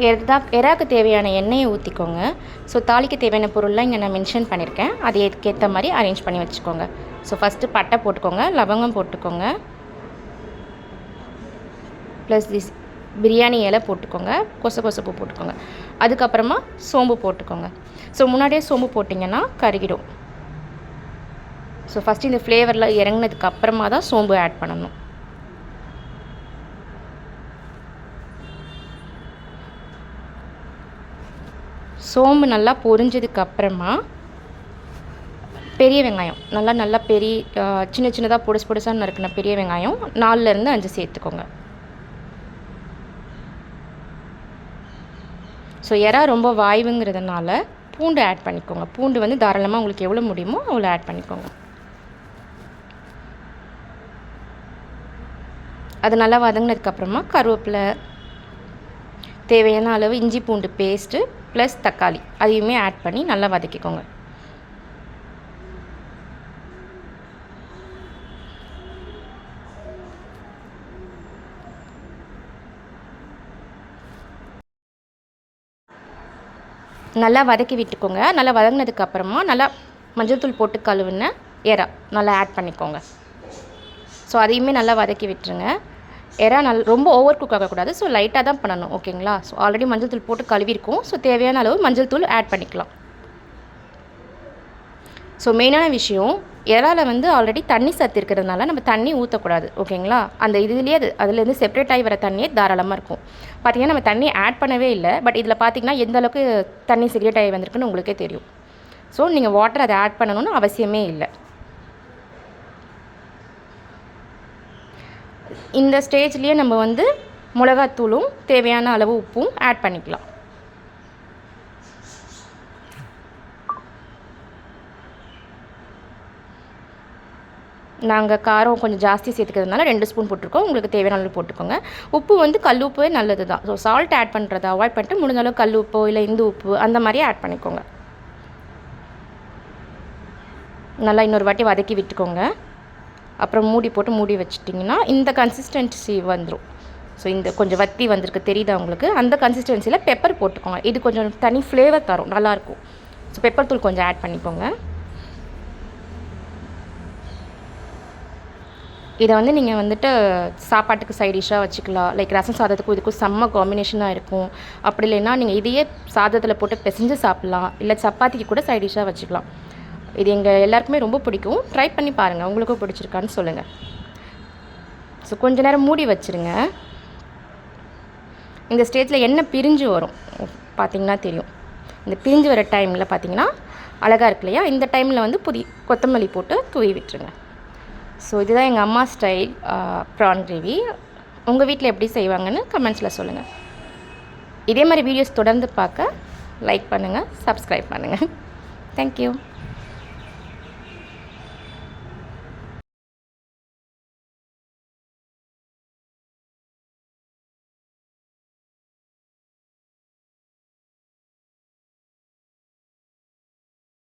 எதா எறாக்கு தேவையான எண்ணெயை ஊற்றிக்கோங்க ஸோ தாளிக்கு தேவையான பொருள்லாம் இங்கே நான் மென்ஷன் பண்ணியிருக்கேன் அது ஏற்ற மாதிரி அரேஞ்ச் பண்ணி வச்சுக்கோங்க. ஸோ ஃபஸ்ட்டு பட்டை போட்டுக்கோங்க லவங்கம் போட்டுக்கோங்க. ப்ளஸ் திஸ் பிரியாணி இலை போட்டுக்கோங்க கொச கொசப்பு போட்டுக்கோங்க. அதுக்கப்புறமா சோம்பு போட்டுக்கோங்க. ஸோ முன்னாடியே சோம்பு போட்டிங்கன்னா கருகிடும். ஸோ ஃபஸ்ட்டு இந்த ஃப்ளேவரில் இறங்கினதுக்கு அப்புறமா தான் சோம்பு ஆட் பண்ணணும். சோம்பு நல்லா பொரிஞ்சதுக்கு அப்புறமா பெரிய வெங்காயம். நல்லா நல்லா பெரிய சின்ன சின்னதாக பொடுசு பொடிசாக நறுக்கின பெரிய வெங்காயம் நாலுலேருந்து அஞ்சு சேர்த்துக்கோங்க. ஸோ எறா ரொம்ப வாய்வுங்கிறதுனால பூண்டு ஆட் பண்ணிக்கோங்க. பூண்டு வந்து தாராளமாக உங்களுக்கு எவ்வளோ முடியுமோ அவ்வளோ ஆட் பண்ணிக்கோங்க. அது நல்லா வதங்கினதுக்கப்புறமா கருவேப்பிலை தேவையான அளவு இஞ்சி பூண்டு பேஸ்ட்டு ப்ளஸ் தக்காளி. அதையுமே ஆட் பண்ணி நல்லா வதக்கிக்கோங்க. நல்லா வதக்கி விட்டுக்கோங்க. நல்லா வதங்கினதுக்கு அப்புறமா நல்லா மஞ்சள் தூள் போட்டு கழுவுன எறா நல்லா ஆட் பண்ணிக்கோங்க. ஸோ அதையுமே நல்லா வதக்கி விட்டுருங்க. எறா நல் ரொம்ப ஓவர் குக் ஆகக்கூடாது. ஸோ லைட்டாக தான் பண்ணணும் ஓகேங்களா ஸோ ஆல்ரெடி மஞ்சள் தூள் போட்டு கழுவிருக்கோம் ஸோ தேவையான அளவு மஞ்சள் தூள் ஆட் பண்ணிக்கலாம். ஸோ மெயினான விஷயம் இறால வந்து ஆல்ரெடி தண்ணி சத்து இருக்கிறதுனால நம்ம தண்ணி ஊற்றக்கூடாது ஓகேங்களா அந்த இதுலேயே அது அதுலேருந்து செப்பரேட் ஆகி வர தண்ணியே தாராளமாக இருக்கும். பார்த்திங்கன்னா நம்ம தண்ணி ஆட் பண்ணவே இல்லை பட் இதில் பார்த்தீங்கன்னா எந்த அளவுக்கு தண்ணி செக்ரேட் ஆகி வந்திருக்குன்னு உங்களுக்கே தெரியும். ஸோ நீங்கள் வாட்டர் அதை ஆட் பண்ணணும்னு அவசியமே இல்லை. இந்த ஸ்டேஜ்லேயே நம்ம வந்து மிளகாத்தூளும் தேவையான அளவு உப்பும் ஆட் பண்ணிக்கலாம். நாங்கள் காரம் கொஞ்சம் ஜாஸ்தி சேர்த்துக்கிறதுனால ரெண்டு ஸ்பூன் போட்டிருக்கோம். உங்களுக்கு தேவையான அளவு போட்டுக்கோங்க. உப்பு வந்து கல் உப்பே நல்லது தான். ஸோ சால்ட் ஆட் பண்ணுறதை அவாய்ட் பண்ணிட்டு முடிஞ்ச அளவு கல் உப்போ இல்லை இந்து உப்பு அந்த மாதிரியே ஆட் பண்ணிக்கோங்க. நல்லா இன்னொரு வாட்டி வதக்கி விட்டுக்கோங்க. அப்புறம் மூடி போட்டு மூடி வச்சிட்டிங்கன்னா இந்த கன்சிஸ்டன்சி வந்துடும் ஸோ இந்த கொஞ்சம் வத்தி வந்திருக்கு தெரியுதா உங்களுக்கு? அந்த கன்சிஸ்டன்சியில் பெப்பர் போட்டுக்கோங்க. இது கொஞ்சம் தனி ஃப்ளேவர் தரும் நல்லாயிருக்கும் ஸோ பெப்பர் தூள் கொஞ்சம் ஆட் பண்ணிக்கோங்க. இதை வந்து நீங்கள் வந்துட்டு சாப்பாட்டுக்கு சைட் டிஷ்ஷாக வச்சுக்கலாம். லைக் ரசம் சாதத்துக்கும் இதுக்கும் செம்ம காம்பினேஷனாக இருக்கும். அப்படி இல்லைன்னா நீங்கள் இதையே சாதத்தில் போட்டு பிசைஞ்சு சாப்பிட்லாம். இல்லை சப்பாத்திக்கு கூட சைட் டிஷ்ஷாக வச்சுக்கலாம். இது எங்கள் எல்லாருக்குமே ரொம்ப பிடிக்கும். ட்ரை பண்ணி பாருங்கள் உங்களுக்கும் பிடிச்சிருக்கான்னு சொல்லுங்கள் ஸோ கொஞ்ச நேரம் மூடி வச்சுருங்க. இந்த ஸ்டேஜில் என்ன பிரிஞ்சு வரும்? பார்த்திங்கன்னா தெரியும். இந்த பிரிஞ்சு வர டைமில் பார்த்தீங்கன்னா அழகாக இருக்கு இல்லையா? இந்த டைமில் வந்து புதி கொத்தமல்லி போட்டு தூவி விட்டுருங்க. ஸோ இதுதான் எங்கள் அம்மா ஸ்டைல் ப்ரான் கிரேவி உங்கள் வீட்டில் எப்படி செய்வாங்கன்னு கமெண்ட்ஸில் சொல்லுங்கள் இதே மாதிரி வீடியோஸ் தொடர்ந்து பார்க்க லைக் பண்ணுங்கள் சப்ஸ்கிரைப் பண்ணுங்கள் தேங்க்யூ